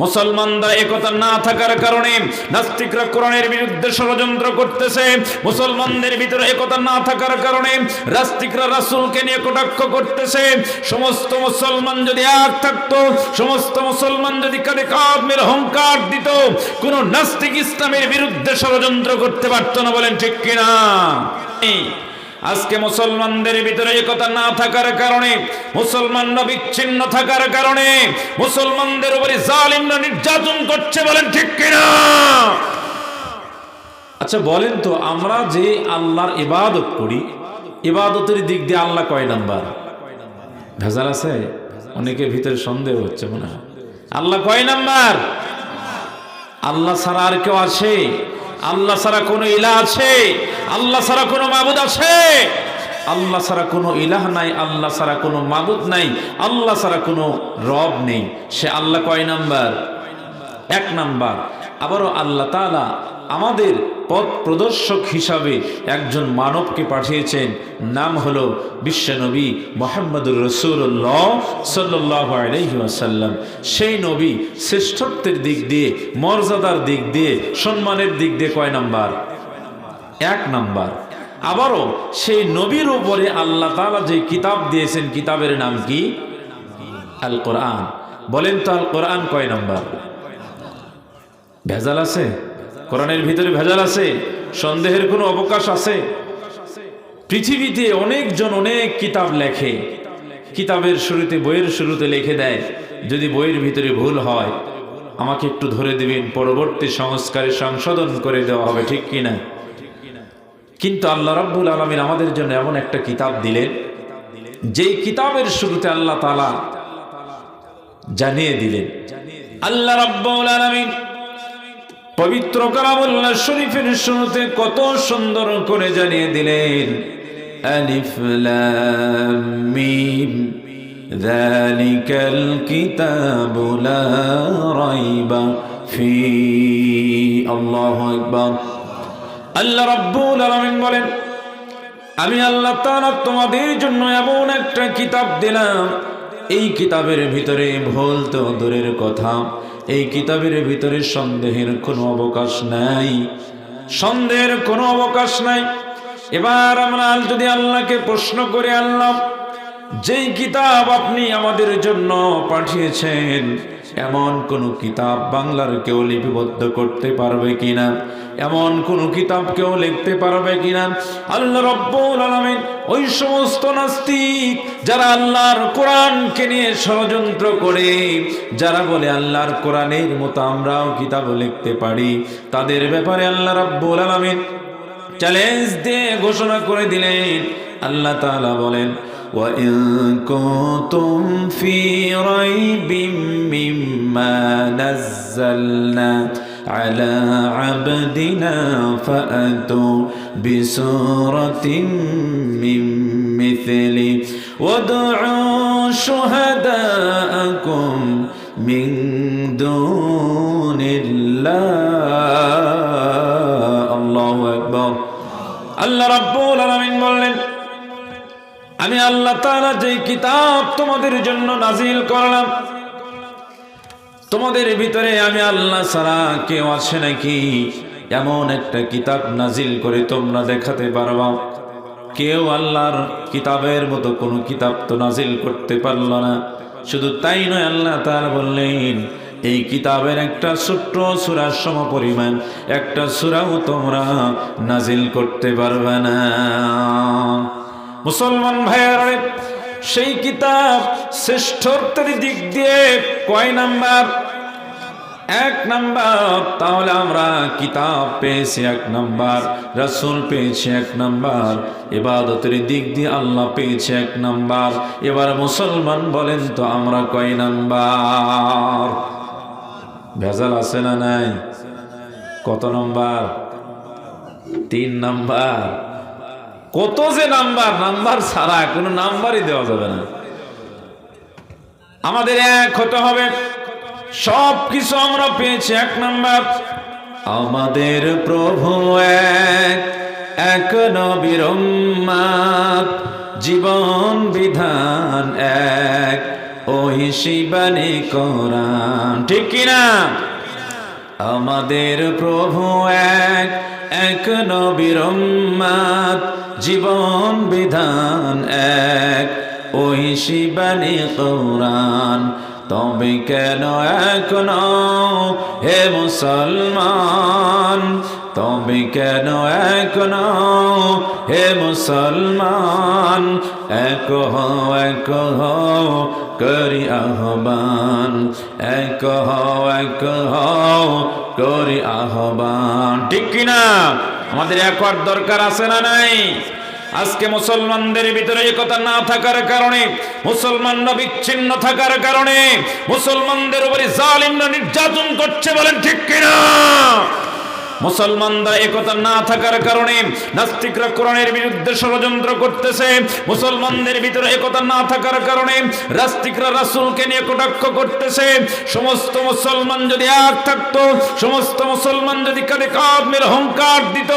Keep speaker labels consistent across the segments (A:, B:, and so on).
A: মুসলমানরা একতা না থাকার কারণে নাস্তিকরা কোরআনের বিরুদ্ধে ষড়যন্ত্র করতেছে। মুসলমানদের ভিতরে একতা না থাকার কারণে নাস্তিকরা রাসূলকে নিয়ে কটাক্ষ করতেছে। সমস্ত মুসলমান যদি এক থাকতো, সমস্ত মুসলমান যদি কাঁধে কাঁধ মেরে অহংকার দিত, কোন নাস্তিক ইসলামের বিরুদ্ধে ষড়যন্ত্র করতে পারতো না বলেন ঠিক কিনা? আজকে মুসলমানদের ভিতরে একতা না থাকার কারণে, মুসলমানরা বিচ্ছিন্ন থাকার কারণে, মুসলমানদের উপরে জালিমরা নির্যাতন করছে বলেন ঠিক কিনা? আচ্ছা বলেন তো, আমরা যে আল্লাহর ইবাদত করি, ইবাদতের দিক দিয়ে আল্লাহ কয় নাম্বার? ভেজাল আছে? অনেকের ভিতরে সন্দেহ হচ্ছে মনে হয়। আল্লাহ কয় নাম্বার? আল্লাহ ছাড়া আর কেউ আছে? আল্লাহ ছাড়া কোনো ইলা আছে? আল্লাহ ছাড়া কোনো মাবুদ আছে? আল্লাহ ছাড়া কোনো ইলাহ নাই, আল্লাহ ছাড়া কোনো মাবুদ নাই, আল্লাহ ছাড়া কোনো রব নেই। সে আল্লাহ কয় নাম্বার? এক নাম্বার। আবারও আল্লাহ তাআলা আমাদের পথ প্রদর্শক হিসাবে একজন মানবকে পাঠিয়েছেন। নাম হলো বিশ্বনবী মোহাম্মদুর রসুল্লাহ সাল্লাহ আলহি সেই নবী শ্রেষ্ঠত্বের দিক দিয়ে, মর্যাদার দিক দিয়ে, সম্মানের দিক দিয়ে কয় নাম্বার? এক নাম্বার। আবারও সেই নবীর উপরে আল্লাহ তালা যে কিতাব দিয়েছেন, কিতাবের নাম কি? আল কোরআন বলেন তো আল কোরআন কয় নাম্বার? ভেজাল আছে? কোরআনের ভিতরে ভেজাল আছে, সন্দেহের কোনো অবকাশ আছে? পৃথিবীতে অনেকজন অনেক কিতাব লেখে, কিতাবের শুরুতে, বইয়ের শুরুতে লিখে দেয়, যদি বইয়ের ভিতরে ভুল হয়, আমাকে একটু ধরে দিবেন, পরবর্তী সংস্কারে সংশোধন করে দেওয়া হবে, ঠিক কিনা কিন্তু আল্লাহ রাব্বুল আলমিন আমাদের জন্য এমন একটা কিতাব দিলেন, যেই কিতাবের শুরুতে আল্লাহ তালা জানিয়ে দিলেন, আল্লাহ রাব্বুল আলমিন পবিত্র কালামুল্লাহ শরীফের শুরুতে কত সুন্দর করে জানিয়ে দিলেন, আলিফ লাম মিম, যালিকাল কিতাবু লা রাইবা ফি, আল্লাহু আকবার। আল্লাহ রাব্বুল আলামিন বলেন, আমি আল্লাহ তাআলা তোমাদের জন্য এমন একটা কিতাব দিলাম। এই কিতাবের ভিতরে ভুল তো দূরের কথা। এই কিতাবের ভিতরে সন্দেহের কোনো অবকাশ নাই। সন্দেহের কোনো অবকাশ নাই। এবার আমরা যদি আল্লাহকে প্রশ্ন করে আনলাম, যেই কিতাব আপনি আমাদের জন্য পাঠিয়েছেন এমন কোন কিতাব বাংলার কেউ লিপিবদ্ধ করতে পারবে কিনা? এমন কোন কিতাব কেউ লিখতে পারবে কিনা? আল্লাহ রব্বুল আলামিন ওই সমস্ত নাস্তিক যারা আল্লাহর কোরআনকে নিয়ে ষড়যন্ত্র করে, যারা বলে আল্লাহর কোরআনের মতো আমরাও কিতাব লিখতে পারি, তাদের ব্যাপারে আল্লাহ রব্বুল আলামিন চ্যালেঞ্জ দিয়ে ঘোষণা করে দিলেন। আল্লাহ তাআলা বলেন وإن كنتم في ريب مما نزلنا على عبدنا فأتوا بسورة من مثله وادعوا شهداءكم من دون الله الله أكبر আল্লাহ রাব্বুল আলামিন বললেন আমি আল্লাহ তাআলা যে কিতাব তোমাদের জন্য নাজিল করলাম, তোমাদের ভিতরে আমি আল্লাহ ছাড়া কেউ আছে নাকি? এমন একটা কিতাব নাজিল করে তোমরা দেখাতে পারবা। কেউ আল্লাহর কিতাবের মতো কোনো কিতাব তো নাজিল করতে পারল না। শুধু তাই নয়, আল্লাহ তার বললেন, এই কিতাবের একটা ছোট্ট সুরার সম পরিমাণ একটা সুরাও তোমরা নাজিল করতে পারবে না। মুসলমান ভাইয়ার, সেই কিতাব শ্রেষ্ঠত্বের দিক দিয়ে কয় নাম্বার? এক নাম্বার, তাহলে আমরা কিতাব পেয়েছি এক নাম্বার, রসুল পেয়েছি এক নাম্বার এবাদতের দিক দিয়ে আল্লাহ পেয়েছে এক নাম্বার। এবার মুসলমান বলেন তো আমরা কয় নাম্বার? ভেজাল আছে না নাই? কত নাম্বার? তিন নাম্বার। কত যে নাম্বার নাম্বার ছাড়া কোনো নাম্বারই দেওয়া যাবে না। আমাদের এক হতে হবে। সব কিছু আমরা পেয়েছি এক নাম্বার। আমাদের প্রভু এক এক নবীর উম্মাত, জীবন বিধান এক ওই শিবানী কোরআন। ঠিক কিনা আমাদের প্রভু এক এক নবীর উম্মাদ, জীবন বিধান এক। ওই শিবানী কোরআন, তবে কেন এখন হে মুসলমান? তবে কেন এখন হে মুসলমান? এক হও এক হও করি আহ্বান। এক হও এক হও করি আহ্বান। ঠিক কিনা? আমাদের এক হওয়ার দরকার আছে না নাই? আজকে মুসলমানদের ভিতরে একতা না থাকার কারণে, মুসলমানরা বিচ্ছিন্ন থাকার কারণে, মুসলমানদের উপরে জালিমরা নির্যাতন করছে বলেন ঠিক কিনা? মুসলমানরা একতা না থাকার কারণে নাস্তিকরা কোরআনের বিরুদ্ধে ষড়যন্ত্র করতেছে। মুসলমানদের ভিতরে একতা না থাকার কারণে রাস্তিকরা রাসূলকে নিয়ে কটাক্ষ করতেছে। সমস্ত মুসলমান যদি এক থাকতো, সমস্ত মুসলমান যদি কাঁধে কাঁধ অহংকার দিত,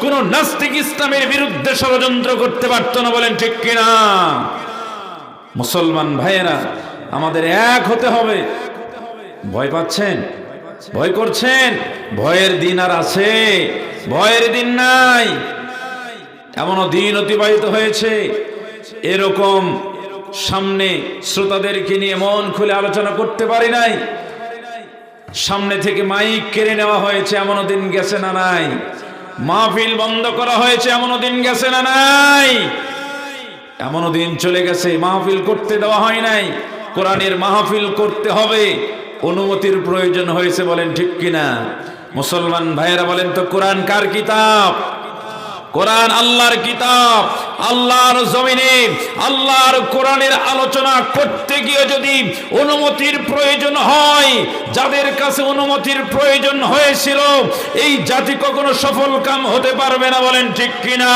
A: কোন নাস্তিক ইসলামের বিরুদ্ধে ষড়যন্ত্র করতে পারতো না বলেন ঠিক কিনা? মুসলমান ভাইয়েরা, আমাদের এক হতে হবে। ভয় পাচ্ছেন? ভয় করছেন? ভয়ের দিন আর আছে। ভয়ের দিন নাই। এমনও দিন অতিবাহিত হয়েছে। এরকম সামনে শ্রোতাদেরকে নিয়ে মন খুলে আলোচনা করতে পারি নাই। সামনে থেকে মাইক কেড়ে নেওয়া হয়েছে, এমনও দিন গেছে না নাই। মাহফিল বন্ধ করা হয়েছে, এমনও দিন গেছে না নাই। এমনও দিন চলে গেছে, মাহফিল করতে দেওয়া হয় নাই। কোরআনের মাহফিল করতে হবে। অনুমতির প্রয়োজন হয়েছে বলেন ঠিক কিনা? মুসলমান ভাইয়েরা বলেন তো, কোরআন কার কিতাব? কোরআন আল্লাহর কিতাব। আল্লাহর জমিনে, আল্লাহর কোরআনের আলোচনা করতে গিয়ে যদি অনুমতির প্রয়োজন হয়, যাদের কাছে অনুমতির প্রয়োজন হয়েছিল, এই জাতি কখনো সফল কাম হতে পারবে না বলেন ঠিক কিনা?